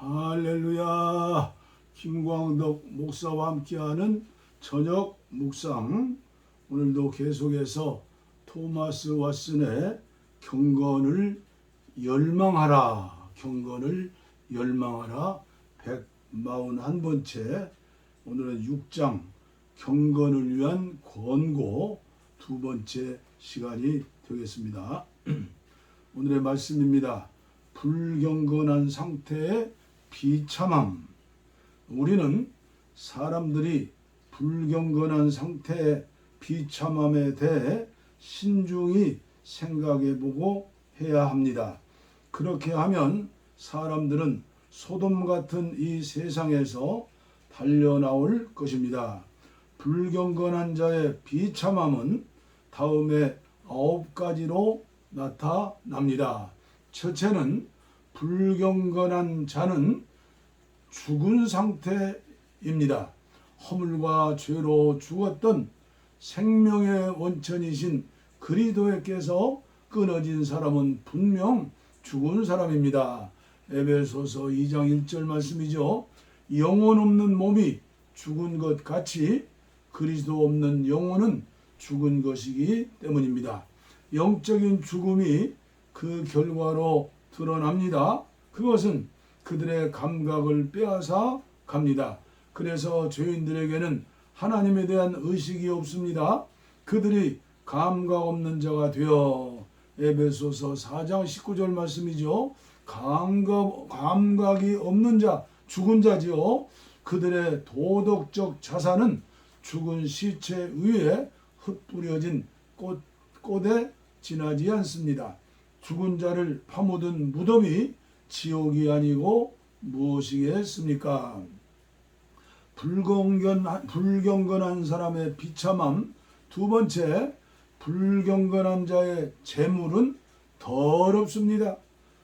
할렐루야. 김광덕 목사와 함께하는 저녁 묵상. 오늘도 계속해서 토마스 왓슨의 경건을 열망하라. 경건을 열망하라. 141번째. 오늘은 6장 경건을 위한 권고 두 번째 시간이 되겠습니다. 오늘의 말씀입니다. 불경건한 상태의 비참함. 우리는 사람들이 불경건한 상태의 비참함에 대해 신중히 생각해 보고 해야 합니다. 그렇게 하면 사람들은 소돔 같은 이 세상에서 달려나올 것입니다. 불경건한 자의 비참함은 다음에 아홉 가지로 나타납니다. 첫째는 불경건한 자는 죽은 상태입니다. 허물과 죄로 죽었던 생명의 원천이신 그리도에께서 끊어진 사람은 분명 죽은 사람입니다. 에베소서 2장 1절 말씀이죠. 영혼 없는 몸이 죽은 것 같이 그리스도 없는 영혼은 죽은 것이기 때문입니다. 영적인 죽음이 그 결과로 드러납니다. 그것은 그들의 감각을 빼앗아 갑니다. 그래서 죄인들에게는 하나님에 대한 의식이 없습니다. 그들이 감각 없는 자가 되어 에베소서 4장 19절 말씀이죠. 감각, 감각이 없는 자, 죽은 자지요. 그들의 도덕적 자산은 죽은 시체 위에 흩뿌려진 꽃, 꽃에 지나지 않습니다. 죽은 자를 파묻은 무덤이 지옥이 아니고 무엇이겠습니까? 불경건, 불경건한 사람의 비참함. 두 번째, 불경건한 자의 재물은 더럽습니다.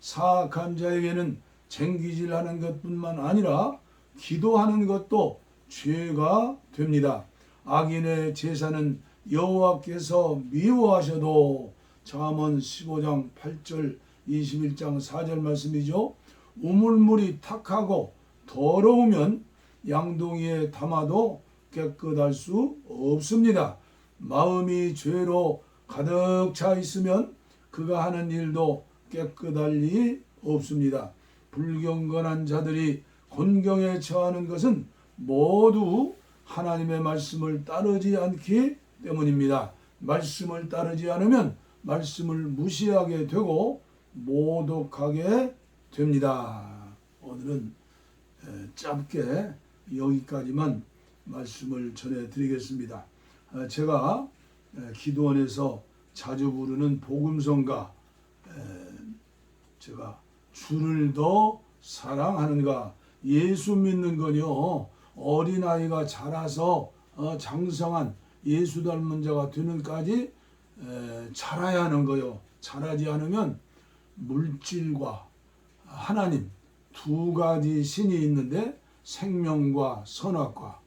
사악한 자에게는 쟁기질하는 것뿐만 아니라 기도하는 것도 죄가 됩니다. 악인의 제사는 여호와께서 미워하셔도 잠언 15장 8절 21장 4절 말씀이죠. 우물물이 탁하고 더러우면 양동이에 담아도 깨끗할 수 없습니다. 마음이 죄로 가득 차 있으면 그가 하는 일도 깨끗할 리 없습니다. 불경건한 자들이 곤경에 처하는 것은 모두 하나님의 말씀을 따르지 않기 때문입니다. 말씀을 따르지 않으면 말씀을 무시하게 되고 모독하게 됩니다. 오늘은 짧게 여기까지만 말씀을 전해드리겠습니다. 제가 기도원에서 자주 부르는 복음성가 제가 주를 더 사랑하는가 예수 믿는 건요 어린아이가 자라서 어, 장성한 예수 닮은 자가 되는까지 자라야 하는 거요 자라지 않으면 물질과 하나님 두 가지 신이 있는데 생명과 선악과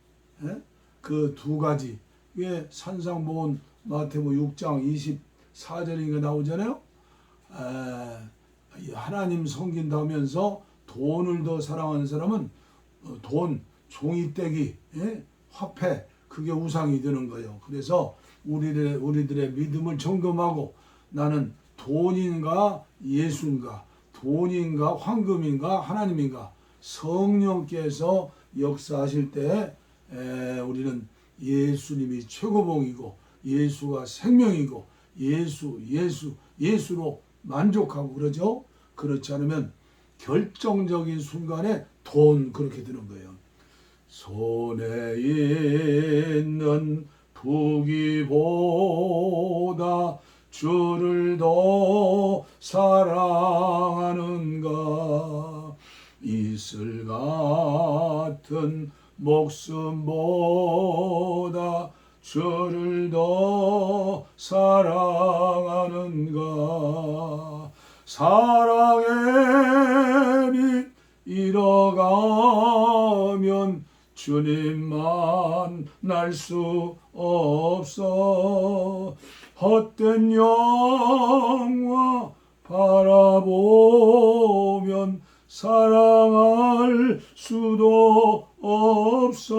그 두 가지 이게 산상보온 마태복음 6장 24절인가 나오잖아요. 하나님 섬긴다면서 돈을 더 사랑하는 사람은 어, 돈, 종이떼기, 예? 화폐 그게 우상이 되는 거예요. 그래서 우리들의 우리들의 믿음을 점검하고 나는 돈인가 예수인가 돈인가 황금인가 하나님인가 성령께서 역사하실 때 에, 우리는 예수님이 최고봉이고 예수가 생명이고 예수 예수 예수로 만족하고 그러죠. 그렇지 않으면 결정적인 순간에 돈 그렇게 드는 거예요. 손에 있는 부기보다 주를 더 사랑하는가? 이슬 같은 목숨보다 주를 더 사랑하는가? 사랑의 빛 잃어가면 주님만 날 수 없어. 헛된 영화 바라보면 사랑할 수도 없어.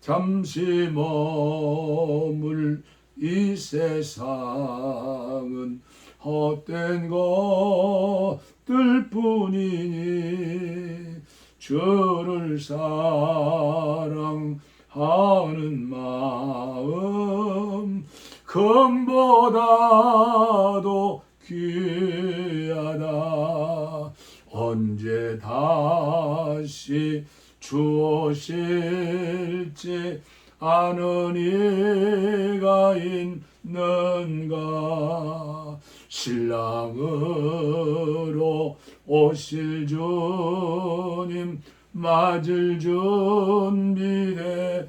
잠시 머물 이 세상은 헛된 것들 뿐이니 주를 사랑하는 마음 금보다도 귀하다. 언제 다시 주오실지 아는 이가 있는가? 신랑으로 오실 주님 맞을 준비되었는가?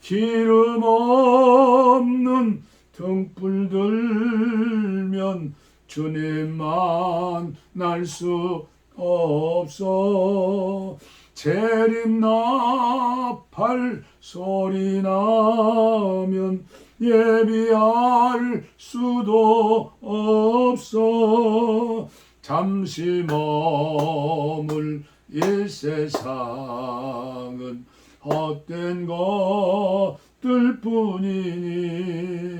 기름 없는 등불 들면 주님 만 날 수 없어. 재림 나팔 소리 나면 예비할 수도 없어. 잠시 머물 이 세상은 헛된 것들 뿐이니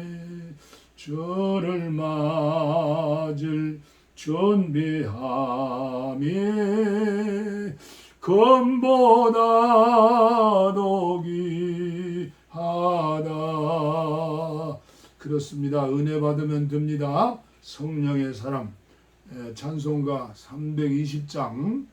주를 맞을 준비함이 금보다 그렇습니다. 은혜 받으면 됩니다. 성령의 사랑 에, 찬송가 320장.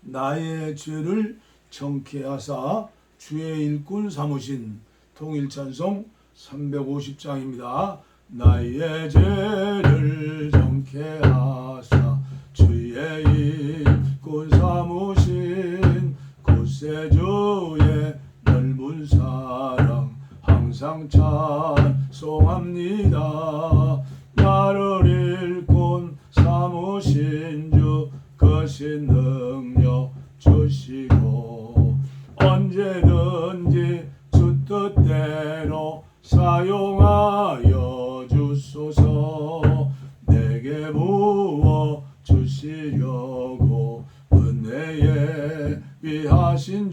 나의 죄를 정케하사 주의 일꾼 삼으신 통일찬송 350장입니다. 나의 죄를 정케하사 주의 일꾼 삼으신 구세주의 넓은 사랑 항상 찬 송합니다. 나를 일꾼 삼으신 주 거신 능력 주시고 언제든지 주 뜻대로 사용하여 주소서 내게 부어 주시려고 은혜에 위하신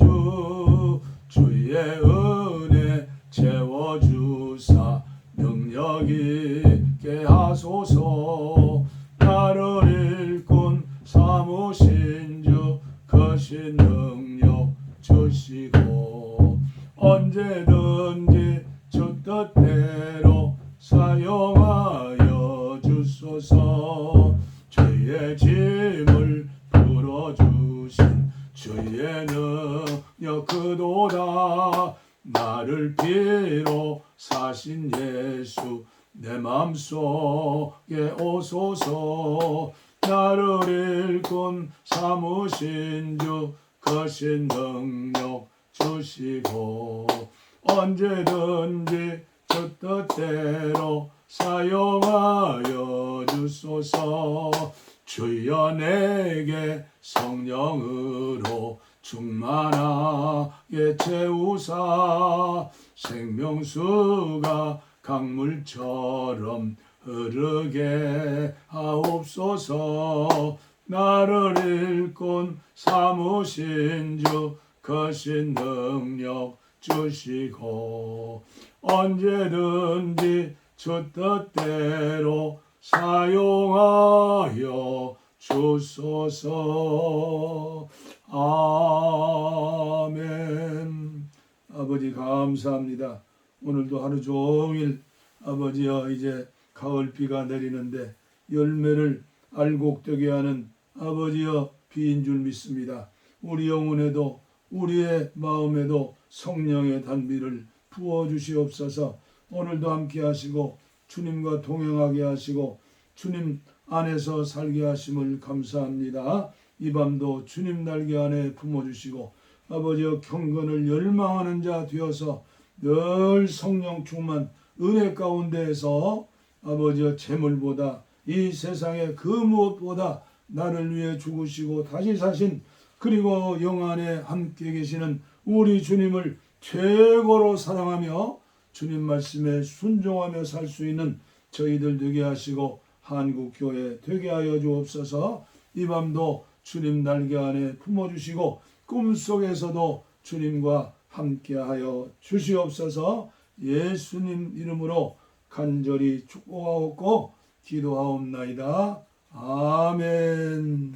능력 있게 하소서. 나를 일꾼 삼으신 주 거신 능력 주시고 언제든지 주 뜻대로 사용하여 주소서. 죄의 짐을 풀어주신 주의 능력 그도다. 나를 피로 사신 예수 내 맘속에 오소서. 나를 일꾼 삼으신 주 거신 능력 주시고 언제든지 주 뜻대로 사용하여 주소서. 주여 내게 성령으로 충만하게 채우사. 생명수가 강물처럼 흐르게 하옵소서. 나를 일꾼 삼으신 주 거신 능력 주시고 언제든지 주 뜻대로 사용하여 주소서. 아멘. 아버지 감사합니다 오늘도 하루 종일 아버지여 이제 가을 비가 내리는데 열매를 알곡되게 하는 아버지여 비인 줄 믿습니다. 우리 영혼에도 우리의 마음에도 성령의 단비를 부어 주시옵소서. 오늘도 함께 하시고 주님과 동행하게 하시고 주님 안에서 살게 하심을 감사합니다. 이 밤도 주님 날개 안에 품어 주시고 아버지여 경건을 열망하는 자 되어서 늘 성령 충만 은혜 가운데에서 아버지여 재물보다 이 세상의 그 무엇보다 나를 위해 죽으시고 다시 사신 그리고 영안에 함께 계시는 우리 주님을 최고로 사랑하며 주님 말씀에 순종하며 살 수 있는 저희들 되게 하시고 한국 교회 되게 하여 주옵소서. 이 밤도 주님 날개 안에 품어 주시고 꿈속에서도 주님과 함께하여 주시옵소서 예수님 이름으로 간절히 축복하옵고 기도하옵나이다. 아멘